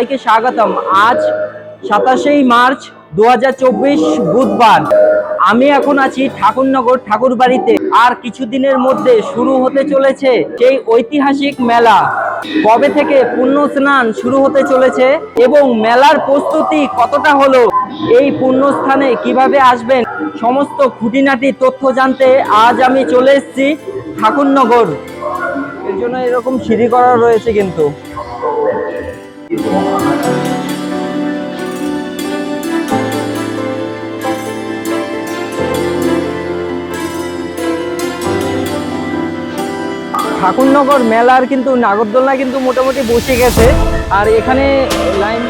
সবাইকে স্বাগতম। আজ সাতাশেই মার্চ দু হাজার চব্বিশ বুধবার। আমি এখন আছি ঠাকুরনগর ঠাকুর বাড়িতে আর কিছুদিনের মধ্যে শুরু হতে চলেছে সেই ঐতিহাসিক মেলা। কবে থেকে পুণ্য স্নান শুরু হতে চলেছে এবং মেলার প্রস্তুতি কতটা হলো, এই পুণ্যস্থানে কীভাবে আসবেন, সমস্ত খুঁটিনাটি তথ্য জানতে আজ আমি চলে এসেছি ঠাকুরনগর। এর জন্য এরকম সিঁড়ি করা রয়েছে কিন্তু। ঠাকুরনগর মেলার কিন্তু নাগরদোলনা কিন্তু মোটামুটি বসে গেছে। আর এখানে লাইন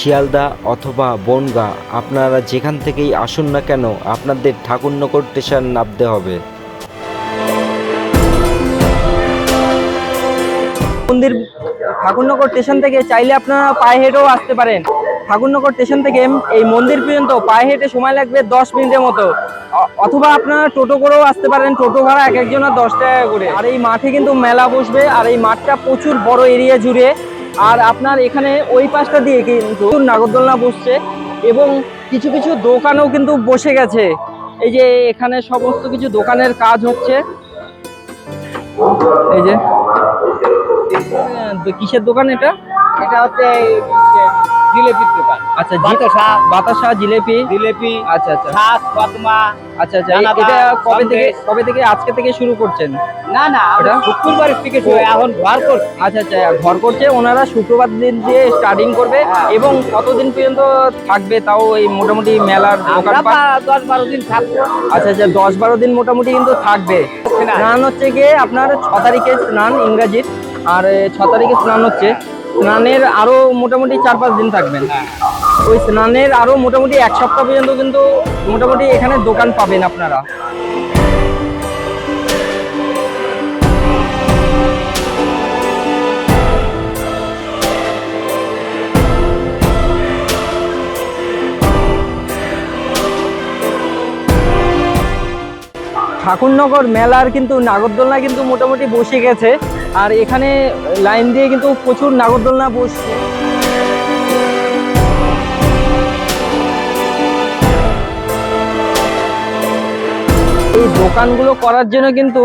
শিয়ালদা অথবা বনগা, আপনারা যেখান থেকেই আসুন না কেন, আপনাদের ঠাকুরনগর স্টেশন নামতে হবে। মন্দির ঠাকুরনগর স্টেশন থেকে চাইলে আপনারা পায়ে হেঁটেও আসতে পারেন। ঠাকুরনগর স্টেশন থেকে এই মন্দির পর্যন্ত পায়ে হেঁটে সময় লাগবে দশ মিনিটের মতো। অথবা আপনারা টোটো করেও আসতে পারেন, টোটো ভাড়া এক একজনের দশ টাকা করে। আর এই মাঠে কিন্তু মেলা বসবে, আর এই মাঠটা প্রচুর বড় এরিয়া জুড়ে। আর আপনার এখানে ওই পাশটা দিয়ে কিন্তু নাগরদোলনা বসছে এবং কিছু কিছু দোকানও কিন্তু বসে গেছে। এই যে এখানে সমস্ত কিছু দোকানের কাজ হচ্ছে। এই যে কিসের দোকান এটা? এটা হচ্ছে জিলেপির দোকান। আচ্ছা বাতাসা। বাতাসা জিলেপি। জিলেপি আচ্ছা আচ্ছা। ছাদ কদমা আচ্ছা আচ্ছা এটা কবে থেকে কবে থেকে আজকে থেকে শুরু করছেন? না না আমরা? শুক্রবার থেকে শুরু, এখন ঘর করছি। আচ্ছা আচ্ছা ঘর করছে ওনারা শুক্রবার দিন দিয়ে স্টার্টিং করবে হ্যাঁ। এবং কতদিন পর্যন্ত থাকবে তাও এই মোটামুটি মেলার দশ বারো দিন থাকব। আচ্ছা আচ্ছা দশ বারো দিন মোটামুটি কিন্তু থাকবে। স্নান হচ্ছে গিয়ে আপনার ছ তারিখে স্নান ইংরাজির আর ছ তারিখে স্নান হচ্ছে। স্নানের আরও মোটামুটি চার পাঁচ দিন থাকবেন। ওই স্নানের আরও মোটামুটি এক সপ্তাহ পর্যন্ত কিন্তু মোটামুটি এখানে দোকান পাবেন আপনারা। ঠাকুরনগর মেলার কিন্তু নাগরদোলনা কিন্তু মোটামুটি বসে গেছে। আর এখানে লাইন দিয়ে কিন্তু প্রচুর নাগরদোলনা বসছে। এই দোকানগুলো করার জন্য কিন্তু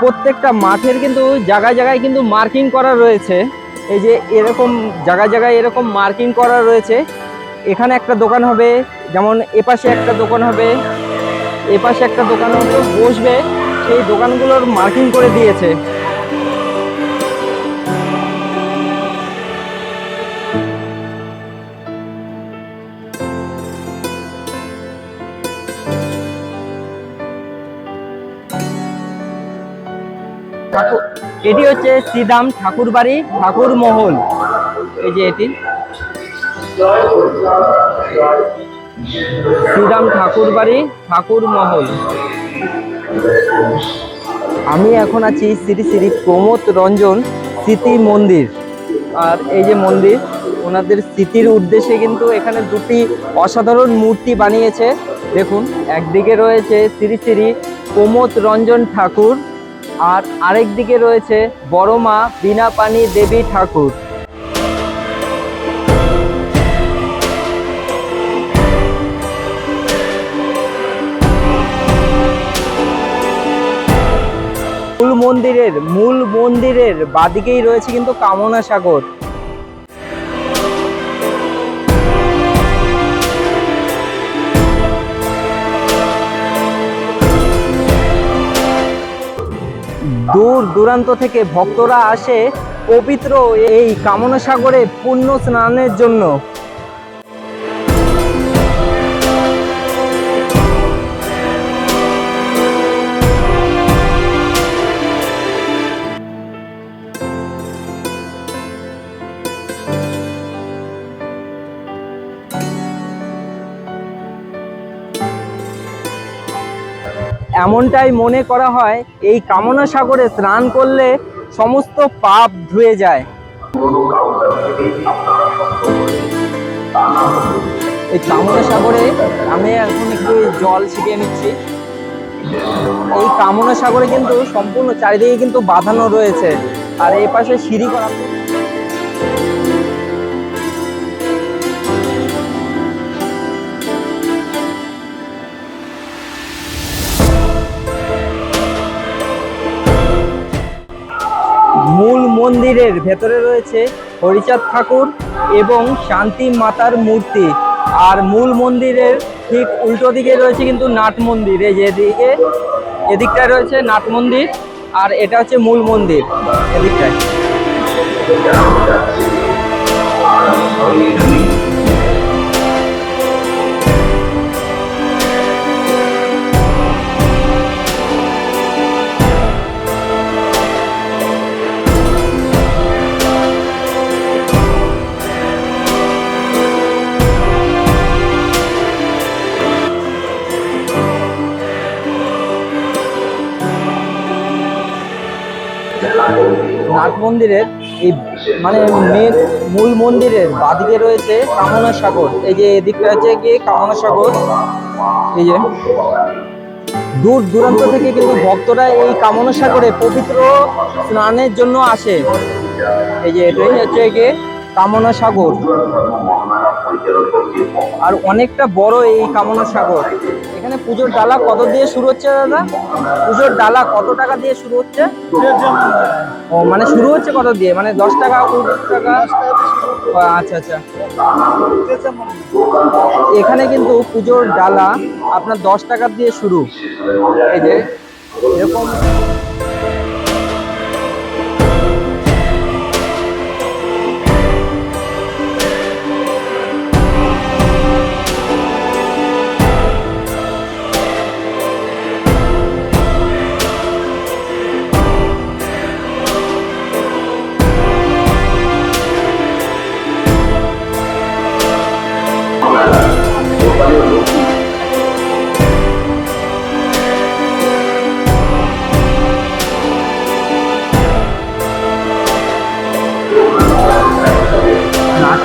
প্রত্যেকটা মাঠের কিন্তু জায়গায় জায়গায় কিন্তু মার্কিং করা রয়েছে। এই যে এরকম জায়গায় জায়গায় এরকম মার্কিং করা রয়েছে। এখানে একটা দোকান হবে, যেমন এপাশে একটা দোকান হবে, এপাশে একটা দোকান হবে বসবে। সেই দোকানগুলোর মার্কিং করে দিয়েছে। এটি হচ্ছে শ্রীদাম ঠাকুর বাড়ি ঠাকুর মহল এই যে এটি। শ্রীরাম ঠাকুর বাড়ি ঠাকুর মহল আমি এখন আছি শ্রী শ্রী প্রমোদ রঞ্জন স্মৃতি মন্দির। আর এই যে মন্দির, ওনাদের স্মৃতির উদ্দেশ্যে কিন্তু এখানে দুটি অসাধারণ মূর্তি বানিয়েছে। দেখুন, একদিকে রয়েছে শ্রী শ্রী প্রমোদ রঞ্জন ঠাকুর আর আরেক দিকে রয়েছে বড় মা বিনা পানি দেবী ঠাকুর। মূল মন্দিরের মূল মন্দিরের বাদিকেই রয়েছে কিন্তু কামনা সাগর। দূর দূরান্ত থেকে ভক্তরা আসে পবিত্র এই কামনা সাগরে পুণ্য স্নানের জন্য। এমনটাই মনে করা হয়, এই কামনা সাগরে স্নান করলে সমস্ত পাপ ধুয়ে যায়। এই কামনা সাগরে আমি এখন একটু জল ছিটিয়ে নিচ্ছি। এই কামনা সাগরে কিন্তু সম্পূর্ণ চারিদিকে কিন্তু বাঁধানো রয়েছে। আর এই পাশে সিঁড়ি করা মূল মন্দিরের ভেতরে রয়েছে হরিচাঁদ ঠাকুর এবং শান্তি মাতার মূর্তি। আর মূল মন্দিরের ঠিক উল্টো দিকে রয়েছে কিন্তু নাট মন্দির। এই যে এদিকে, এদিকটায় রয়েছে নাট মন্দির আর এটা হচ্ছে মূল মন্দির। এদিকটায়। মন্দিরের এই মানে মেন মূল মন্দিরের বাদিকে রয়েছে কামনা সাগর। এই যে এদিকটা হচ্ছে গিয়ে কামনা সাগর। এই যে দূর দূরান্ত থেকে কিন্তু ভক্তরা এই কামনা সাগরে পবিত্র স্নানের জন্য আসে। এই যে এটাই হচ্ছে গিয়ে কামনা সাগর। আর অনেকটা বড় এই কামনা সাগর। এখানে পুজোর ডালা কত দিয়ে শুরু হচ্ছে, দাদা? পুজোর ডালা কত টাকা দিয়ে শুরু হচ্ছে? ও মানে শুরু হচ্ছে কত দিয়ে? মানে দশ টাকা, কুড়ি টাকা? আচ্ছা আচ্ছা। এখানে কিন্তু পুজোর ডালা আপনার দশ টাকা দিয়ে শুরু। এই যে, এরকম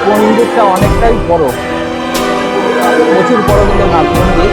মন্দিরটা অনেকটাই বড়। প্রচুর বড় কিন্তু নাথ মন্দির।